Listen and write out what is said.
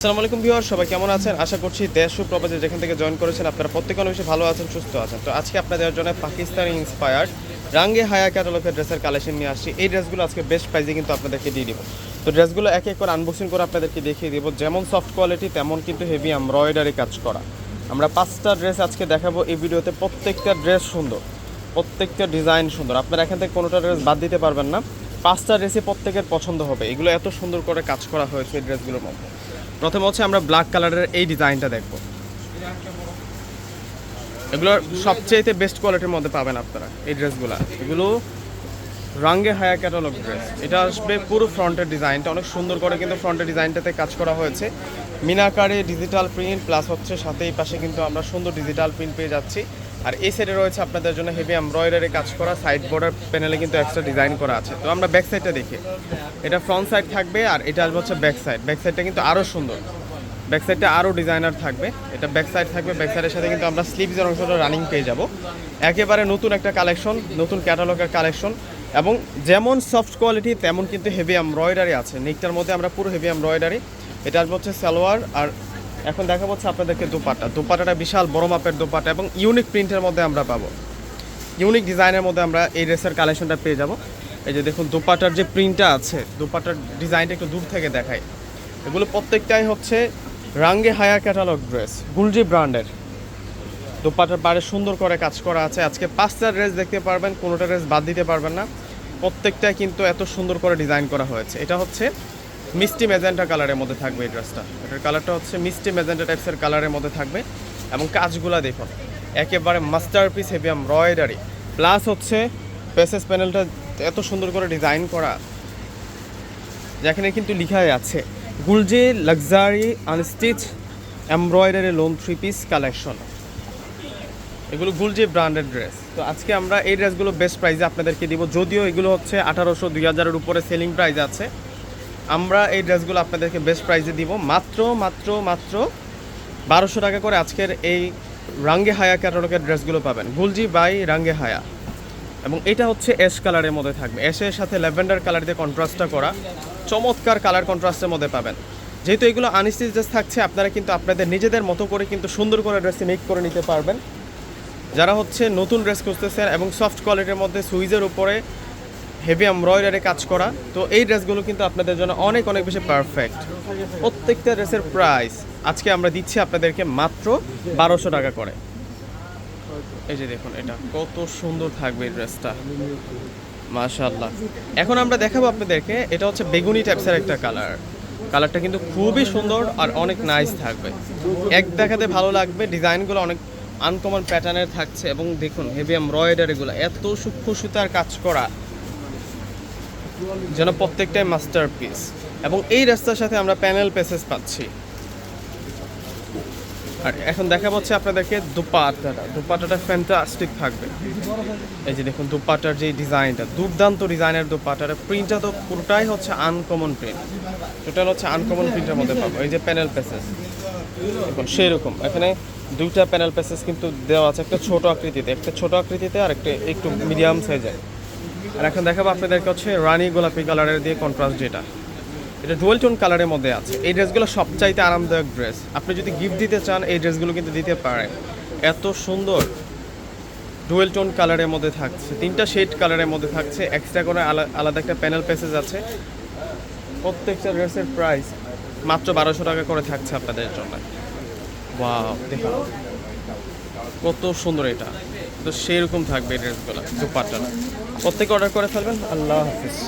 আসসালামু আলাইকুম ভিউয়ার, সবাই কেমন আছেন? আশা করছি দেশ ও প্রবাসী যেখান থেকে জয়েন করেছেন আপনারা প্রত্যেকে অনেক বেশি ভালো আছেন, সুস্থ আছেন। তো আজকে আপনাদের জন্য পাকিস্তানি ইন্সপায়ার্ড রাঙ্গে হায়া ক্যাটালগের ড্রেসের কালেকশন নিয়ে আসছি। এই ড্রেসগুলো আজকে বেস্ট প্রাইসে কিন্তু আপনাদেরকে দিয়ে দিব। তো ড্রেসগুলো এক এক করে আনবক্সিং করে আপনাদেরকে দেখিয়ে দিব। যেমন সফট কোয়ালিটি তেমন কিন্তু হেভি এমব্রয়ডারি কাজ করা। আমরা পাঁচটা ড্রেস আজকে দেখাবো এই ভিডিওতে। প্রত্যেকটা ড্রেস সুন্দর, প্রত্যেকটা ডিজাইন সুন্দর। আপনারা এখান থেকে কোনোটা ড্রেস বাদ দিতে পারবেন না। পাঁচটা ড্রেসই প্রত্যেকের পছন্দ হবে। এগুলো এত সুন্দর করে কাজ করা হয়েছে এই ড্রেসগুলোর মধ্যে। প্রথমে হচ্ছে আমরা ব্ল্যাক কালারের এই ডিজাইনটা দেখব। এগুলো সবচেয়ে বেস্ট কোয়ালিটির মধ্যে পাবেন আপনারা, এই ড্রেসগুলো এগুলো রাঙ্গে হায়া ক্যাটালগ ড্রেস এটা আসবে পুরো ফ্রন্টের ডিজাইনটা অনেক সুন্দর করে কিন্তু ফ্রন্টের ডিজাইনটাতে কাজ করা হয়েছে। মিনাকারে ডিজিটাল প্রিন্ট প্লাস হচ্ছে সাথে এই পাশে কিন্তু আমরা সুন্দর ডিজিটাল প্রিন্ট পেয়ে যাচ্ছি। আর এই সাইডে রয়েছে আপনাদের জন্য হেভি এমব্রয়ডারি কাজ করা সাইড বর্ডার প্যানেলে কিন্তু এক্সট্রা ডিজাইন করা আছে। তো আমরা ব্যাক সাইডটা দেখি। এটা ফ্রন্ট সাইড থাকবে আর এটা আসবে হচ্ছে ব্যাক সাইড ব্যাক সাইডটা কিন্তু আরও সুন্দর। ব্যাক সাইডটা আরও ডিজাইনার থাকবে। এটা ব্যাক সাইড থাকবে। ব্যাক সাইডের সাথে কিন্তু আমরা স্লিভসের অংশটা রানিং পেয়ে যাব। একেবারে নতুন একটা কালেকশন নতুন ক্যাটালগের কালেকশন এবং যেমন সফট কোয়ালিটি তেমন কিন্তু হেভি এমব্রয়ডারি আছে। নেকটার মধ্যে আমরা পুরো হেভি এমব্রয়ডারি এটা আসবে হচ্ছে সালোয়ার আর এখন দেখা হচ্ছে আপনাদেরকে দোপাট্টা। দোপাট্টাটা বিশাল বড় মাপের দোপাট্টা এবং ইউনিক প্রিন্টের মধ্যে আমরা পাবো। ইউনিক ডিজাইনের মধ্যে আমরা এই ড্রেসের কালেকশনটা পেয়ে যাব। এই যে দেখুন দোপাটার যে প্রিন্টটা আছে দোপাটার ডিজাইনটা একটু দূর থেকে দেখায় এগুলো প্রত্যেকটাই হচ্ছে রাঙ্গে হায়া ক্যাটালগ ড্রেস গুলজি ব্র্যান্ডের দোপাটার পাড়ে সুন্দর করে কাজ করা আছে। আজকে পাঁচটা ড্রেস দেখতে পারবেন, কোনোটা ড্রেস বাদ দিতে পারবেন না। প্রত্যেকটাই কিন্তু এত সুন্দর করে ডিজাইন করা হয়েছে। এটা হচ্ছে মিষ্টি মেজেন্টা কালারের মধ্যে থাকবে এই ড্রেসটা। এটার কালারটা হচ্ছে মিষ্টি মেজেন্টা টাইপসের কালারের মধ্যে থাকবে এবং কাজগুলা দেখুন, একেবারে মাস্টারপিস হেভি এমব্রয়ডারি প্লাস হচ্ছে পেসেস প্যানেলটা এত সুন্দর করে ডিজাইন করা, যেখানে কিন্তু লিখাই আছে, Gulji luxury unstitch embroidery lawn three piece collection এগুলো গুলজি ব্র্যান্ডেড ড্রেস তো আজকে আমরা এই ড্রেসগুলো বেস্ট প্রাইসে আপনাদেরকে দিব, যদিও এগুলো হচ্ছে আঠারোশো, দুই হাজারের উপরে সেলিং প্রাইস আছে। আমরা এই ড্রেসগুলো আপনাদেরকে বেস্ট প্রাইসে দিব। মাত্র মাত্র মাত্র বারোশো টাকা করে আজকের এই রাঙ্গে হায়া ক্যাটালগের ড্রেসগুলো পাবেন। গুলজি বাই রাঙ্গে হায়া। এবং এটা হচ্ছে অ্যাশ কালারের মধ্যে থাকবে। অ্যাশের সাথে ল্যাভেন্ডার কালার দিয়ে কন্ট্রাস্টটা করা। চমৎকার কালার কন্ট্রাস্টের মধ্যে পাবেন। যেহেতু এগুলো আনস্টিচ ড্রেস থাকছে, আপনারা কিন্তু আপনাদের নিজেদের মতো করে কিন্তু সুন্দর করে ড্রেসটি মেক করে নিতে পারবেন। যারা হচ্ছে নতুন ড্রেস খুঁজতেছেন এবং সফট কোয়ালিটির মধ্যে সুইজের উপরে হেভি এমব্রয়ডারি কাজ করা। তো এই ড্রেসগুলো কিন্তু আপনাদের জন্য অনেক অনেক বেশি পারফেক্ট প্রত্যেকটা ড্রেসের প্রাইস আজকে আমরা দিচ্ছি আপনাদেরকে মাত্র বারোশো টাকা করে। এই যে দেখুন, এটা কত সুন্দর থাকবে এই ড্রেসটা। মাশাল্লাহ এখন আমরা দেখাবো আপনাদেরকে, এটা হচ্ছে বেগুনি টাইপসের একটা কালার কালারটা কিন্তু খুবই সুন্দর আর অনেক নাইস থাকবে। এক দেখাতে ভালো লাগবে, ডিজাইনগুলো অনেক আনকমন প্যাটার্নের থাকছে এবং দেখুন হেভি এমব্রয়ডারিগুলো এত সূক্ষ্ম সুতার কাজ করা। যেন প্রত্যেকটাই মাস্টার পিস এবং এই রাস্তার সাথে আমরা প্যানেল পেসেস পাচ্ছি। আর এখন দেখা যাচ্ছে আপনাদেরকে দুপাটাটা দুপাটাটা ফ্যান্টাস্টিক থাকবে। এই যে দেখুন দুপাটার যে ডিজাইনটা, দুর্দান্ত ডিজাইনের দুপাটার প্রিন্টটা তো পুরোটাই হচ্ছে আনকমন প্রিন্ট টোটাল হচ্ছে আনকমন প্রিন্টের মধ্যে পাবো। এই যে প্যানেল পেসেস দেখুন সেই রকম এখানে দুইটা প্যানেল পেসেস কিন্তু দেওয়া আছে। একটা ছোট আকৃতিতে। একটা ছোট আকৃতিতে আর একটা একটু মিডিয়াম সাইজের আর এখন দেখাবো আপনাদেরকে হচ্ছে রানী গোলাপি কালারের দিয়ে কন্ট্রাস্ট যেটা। এটা ডুয়েল টোন কালারের মধ্যে আছে। এই ড্রেসগুলো সবচাইতে আরামদায়ক ড্রেস আপনি যদি গিফট দিতে চান, এই ড্রেসগুলো কিন্তু দিতে পারেন। এত সুন্দর ডুয়েল টোন কালারের মধ্যে থাকছে। তিনটা শেড কালারের মধ্যে থাকছে। এক্সট্রা করে আলা- আলাদা একটা প্যানেল প্যাসেজ আছে। প্রত্যেকটা ড্রেসের প্রাইস মাত্র বারোশো টাকা করে থাকছে আপনাদের জন্য। ওয়াও দেখুন কত সুন্দর এটা। তো সেরকম থাকবে এই ড্রেসগুলো দুপাট্টা। প্রত্যেকে অর্ডার করে ফেলবেন। আল্লাহ হাফিজ।